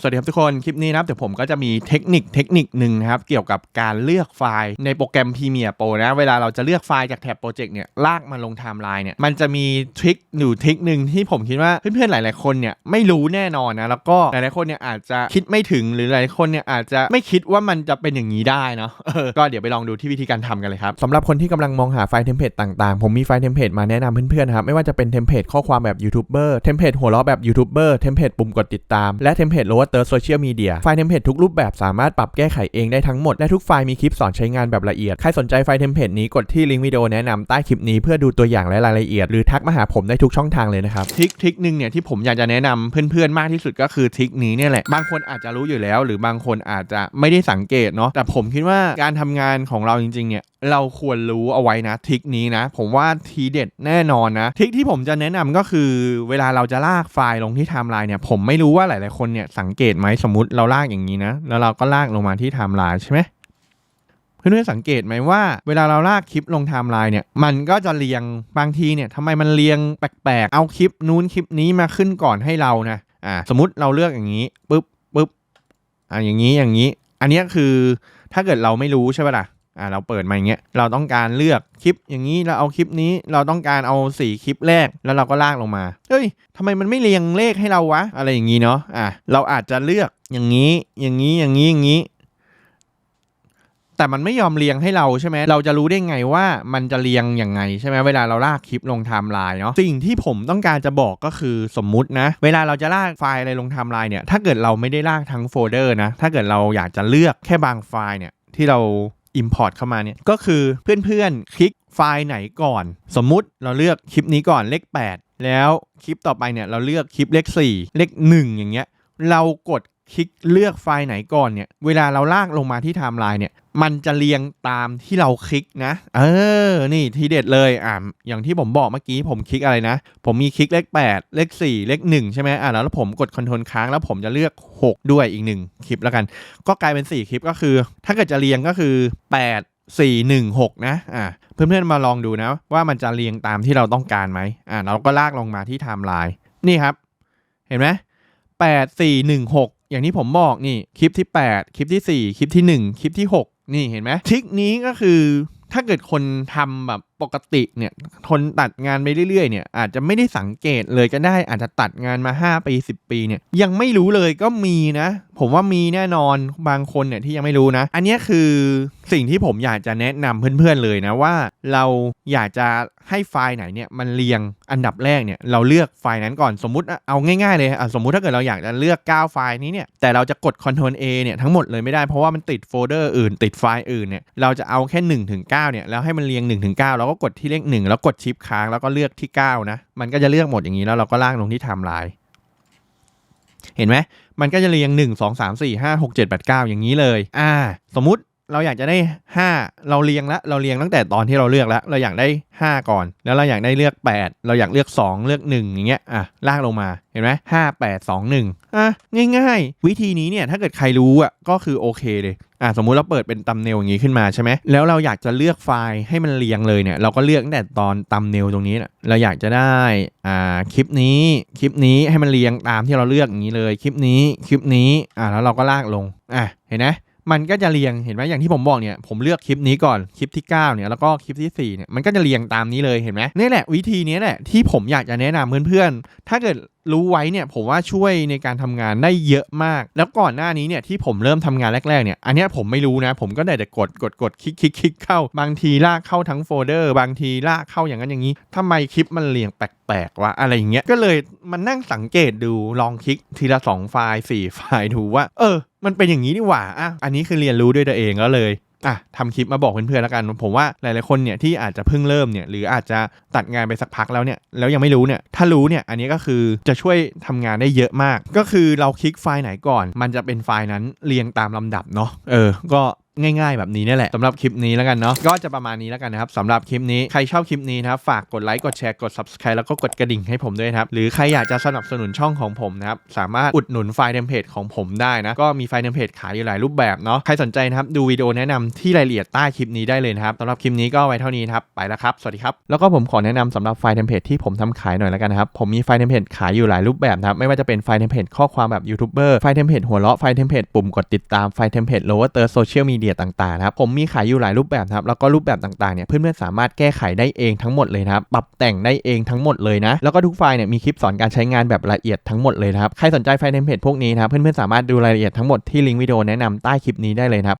สวัสดีครับทุกคน คลิปนี้นะครับเดี๋ยวผมก็จะมีเทคนิคเทคนิคหนึ่งนะครับ เกี่ยวกับการเลือกไฟล์ในโปรแกรม Premiere Pro นะ เวลาเราจะเลือกไฟล์จากแท็บโปรเจกต์เนี่ย ลากมาลงไทม์ไลน์เนี่ย มันจะมีทริคหรือทริคหนึ่งที่ผมคิดว่าเพื่อนๆหลายๆคนเนี่ย ไม่รู้แน่นอนนะ แล้วก็หลายๆคนเนี่ยอาจจะคิดไม่ถึงหรือหลายๆคนเนี่ยอาจจะไม่คิดว่ามันจะเป็นอย่างนี้ได้เนาะก็เดี๋ยวไปลองดูที่วิธีการทำกันเลยครับสำหรับคนที่กำลังมองหาไฟล์เทมเพลตต่างๆ ผมมีไฟล์เทมเพลตมาแนะนำเพื่อนๆครับไม่ว่าจะเป็นเทมเพลตข้อความแบบยูทูบเบอร์เทมเพลตหัวเราะแบบยูทูบเบอร์เทมเพลตปุ่มกดติดตามและเทมเพลตโลเตอร์โซเชียลมีเดียไฟล์เทมเพลตทุกรูปแบบสามารถปรับแก้ไขเองได้ทั้งหมด และทุกไฟล์มีคลิปสอนใช้งานแบบละเอียด ใครสนใจไฟล์เทมเพลตนี้กดที่ลิงก์วิดีโอแนะนำใต้คลิปนี้เพื่อดูตัวอย่างและรายละเอียด หรือทักมาหาผมได้ทุกช่องทางเลยนะครับทริคทริคหนึ่งเนี่ยที่ผมอยากจะแนะนำเพื่อนๆมากที่สุดก็คือทริคนี้เนี่ยแหละบางคนอาจจะรู้อยู่แล้ว หรือบางคนอาจจะไม่ได้สังเกตเนาะแต่ผมคิดว่าการทำงานของเราจริงๆเนี่ยเราควรรู้เอาไว้นะทิคนี้นะ ผมว่าทีเด็ดแน่นอนนะทิคที่ผมจะแนะนำก็คือ เวลาเราจะลากไฟล์ลงที่ไทม์ไลน์เนี่ยผมไม่รู้ว่าหลายๆคนเนี่ยสังเกตไหมสมมติเราลากอย่างนี้นะ แล้วเราก็ลากลงมาที่ไทม์ไลน์ใช่ไหมเพื่อนๆสังเกตไหมว่าเวลาเราลากคลิปลงไทม์ไลน์เนี่ยมันก็จะเรียงบางทีเนี่ยทำไมมันเรียงแปลกๆเอาคลิปนู้นคลิปนี้มาขึ้นก่อนให้เรานะอ่าสมมติเราเลือกอย่างนี้ปุ๊บปุ๊บอ่าอย่างนี้อย่างนี้ อันนี้คือถ้าเกิดเราไม่รู้ใช่ปะล่ะ อ่าเราเปิดมาอย่างเงี้ยเราต้องการเลือกคลิปอย่างนี้เราเอาคลิปนี้เราต้องการเอาสี่คลิปแรกแล้วเราก็ลากลงมาเฮ้ยทำไมมันไม่เรียงเลขให้เราวะ อะไรอย่างนี้เนาะอะเราอาจจะเลือกอย่างนี้อย่างนี้อย่างนี้อย่างนี้แต่มันไม่ยอมเรียงให้เราใช่ไหม เราจะรู้ได้ไงว่ามันจะเรียงยังไงใช่ไหมเวลาเราลากคลิปลงไทม์ไลน์เนาะ สิ่งที่ผมต้องการจะบอกก็คือสมมุตินะ เวลาเราจะลากไฟล์อะไรลงไทม์ไลน์เนี่ย ถ้าเกิดเราไม่ได้ลากทั้งโฟลเดอร์นะ ถ้าเกิดเราอยากจะเลือกแค่บางไฟล์เนี่ยที่เรา Import เข้ามาเนี่ยก็คือเพื่อนๆ คลิกไฟล์ไหนก่อน สมมุติเราเลือกคลิปนี้ก่อนเลข 8 แล้วคลิปต่อไปเนี่ยเราเลือกคลิปเลข 4 เลข 1 อย่างเงี้ย เรากดคลิกเลือกไฟล์ไหนก่อนเนี่ย เวลาเราลากลงมาที่ไทม์ไลน์เนี่ย มันจะเรียงตามที่เราคลิกนะ เออ นี่ทีเด็ดเลย อ่าอย่างที่ผมบอกเมื่อกี้ผมคลิกอะไรนะ ผมมีคลิกเลข 8 เลข 4 เลข 1 ใช่ไหมอ่าแล้วผมกดคอนโทรลค้างแล้วผมจะเลือก 6 ด้วยอีก 1 คลิปแล้วกัน ก็กลายเป็น 4 คลิปก็คือ ถ้าเกิดจะเรียงก็คือ 8 4 1 6 นะ อ่าเพื่อนๆมาลองดูนะ ว่ามันจะเรียงตามที่เราต้องการไหมอ่าเราก็ลากลงมาที่ไทม์ไลน์ นี่ครับ เห็นไหม แปดสี่หนึ่งหกอย่างที่ผมบอกนี่คลิปที่ 8 คลิปที่ 4 คลิปที่ 1 คลิปที่ 6 นี่เห็นไหมทริคนี้ก็คือถ้าเกิดคนทำแบบปกติเนี่ยทนตัดงานไปเรื่อยๆเนี่ยอาจจะไม่ได้สังเกตเลยก็ได้อาจจะตัดงานมา 5 ปี 10 ปีเนี่ยยังไม่รู้เลยก็มีนะ ผมว่ามีแน่นอนบางคนเนี่ยที่ยังไม่รู้นะ อันนี้คือสิ่งที่ผมอยากจะแนะนำเพื่อนๆเลยนะว่า เราอยากจะให้ไฟล์ไหนเนี่ยมันเรียงอันดับแรกเนี่ยเราเลือกไฟล์นั้นก่อนสมมุติเอาง่ายๆเลยอะสมมุติถ้าเกิดเราอยากจะเลือก 9 ไฟล์นี้เนี่ยแต่เราจะกด Ctrl A เนี่ยทั้งหมดเลยไม่ได้เพราะว่ามันติดโฟลเดอร์อื่นติดไฟล์อื่นเนี่ยเราจะเอาแค่1ถึง9เนี่ยแล้วให้มันเรียง1ถึง9แล้วก็กดที่เลข1 แล้วกดชิปค้างแล้วก็เลือกที่9นะมันก็จะเลือกหมดอย่างนี้แล้วเราก็ลากลงที่ไทม์ไลน์เห็นไหมมันก็จะเรียง 1 2 3 4 5 6 7 8 9 อย่างนี้เลย อ่า สมมติ เราอยากจะได้ 5 เราเรียงล้วเราเรียงตั้งแต่ตอนที่เราเลือกแล้ว เราอยากได้ 5 ก่อน แล้วเราอยากได้เลือก 8 เราอยากเลือก 2 เลือก 1 อย่างเงี้ยอะลากลงมาเห็นไหมห้าแปดสองหนึ่งอะง่ายๆ วิธีนี้เนี่ยถ้าเกิดใครรู้อะก็คือโอเคเลยอะสมมุติเราเปิดเป็นตัมเนลอย่างนี้ขึ้นมาใช่ไหมแล้วเราอยากจะเลือกไฟล์ให้มันเรียงเลยเนี่ยเราก็เลือกตั้งแต่ตอนตัมเนลตรงนี้นะเราอยากจะได้อ่าคลิปนี้คลิปนี้ให้มันเรียงตามที่เราเลือกอย่างนี้เลยคลิปนี้คลิปนี้อะแล้วเราก็ลากลงอะเห็นไหม มันก็จะเรียงเห็นไหมอย่างที่ผมบอกเนี่ยผมเลือกคลิปนี้ก่อนคลิปที่ 9 เนี่ยแล้วก็คลิปที่ 4 เนี่ยมันก็จะเรียงตามนี้เลยเห็นไหมนี่แหละวิธีนี้แหละที่ผมอยากจะแนะนำเพื่อนๆ ถ้าเกิดรู้ไว้เนี่ยผมว่าช่วยในการทำงานได้เยอะมาก แล้วก่อนหน้านี้เนี่ยที่ผมเริ่มทำงานแรกๆเนี่ยอันนี้ผมไม่รู้นะ ผมก็ได้แต่กดกดกดคลิกคลิกคลิกเข้า บางทีลากเข้าทั้งโฟลเดอร์ บางทีลากเข้าอย่างนั้นอย่างนี้ทำไมคลิปมันเรียงแปลกๆวะอะไรอย่างเงี้ยก็เลยมันนั่งสังเกตดูลองคลิกทีละสองไฟล์สี่ไฟล์ดูว่า เออ มันเป็นอย่างนี้นี่หว่าอะอันนี้คือเรียนรู้ด้วยตัวเองก็เลยอะทำคลิปมาบอกเพื่อนๆแล้วกัน ผมว่าหลายๆคนเนี่ยที่อาจจะเพิ่งเริ่มเนี่ยหรืออาจจะตัดงานไปสักพักแล้วเนี่ยแล้วยังไม่รู้เนี่ยถ้ารู้เนี่ยอันนี้ก็คือจะช่วยทำงานได้เยอะมาก ก็คือเราคลิกไฟล์ไหนก่อน มันจะเป็นไฟล์นั้นเรียงตามลำดับเนาะเออ ก็ ง่ายๆแบบนี้นี่แหละสำหรับคลิปนี้แล้วกันเนาะก็จะประมาณนี้แล้วกันนะครับสำหรับคลิปนี้ใครชอบคลิปนี้นะครับฝากกดไลค์กดแชร์กด subscribe แล้วก็กดกระดิ่งให้ผมด้วยครับหรือใครอยากจะสนับสนุนช่องของผมนะครับสามารถอุดหนุนไฟล์เทมเพลตของผมได้นะก็มีไฟล์เทมเพลตขายอยู่หลายรูปแบบเนาะใครสนใจนะครับดูวิดีโอแนะนำที่รายละเอียดใต้คลิปนี้ได้เลยนะครับสำหรับคลิปนี้ก็ไว้เท่านี้ครับไปแล้วครับสวัสดีครับแล้วก็ผมขอแนะนำสำหรับไฟล์เทมเพลตที่ผมทำขายหน่อยแล้วกันนะครับผมมีไฟล์เทมเพลตขายอยู่หลายรูปแบบนะครับไม่ว่าจะเป็นไฟล์เทมเพลตข้อความแบบยูทูบเบอร์ไฟล์เทมเพลตหัวเราะไฟล์เทมเพลตปุ่มกดติดตามไฟล์เทมเพลตโลเวอร์เตอร์โซเชียลมีเดียต่างๆนะครับผมมีขายอยู่หลายรูปแบบนะครับแล้วก็รูปแบบต่างๆเนี่ยเพื่อนๆสามารถแก้ไขได้เองทั้งหมดเลยนะครับปรับแต่งได้เองทั้งหมดเลยนะแล้วก็ทุกไฟล์เนี่ยมีคลิปสอนการใช้งานแบบละเอียดทั้งหมดเลยนะครับใครสนใจไฟล์เทมเพลตพวกนี้นะครับเพื่อนๆสามารถดูรายละเอียดทั้งหมดที่ลิงก์วิดีโอแนะนำใต้คลิปนี้ได้เลยนะครับ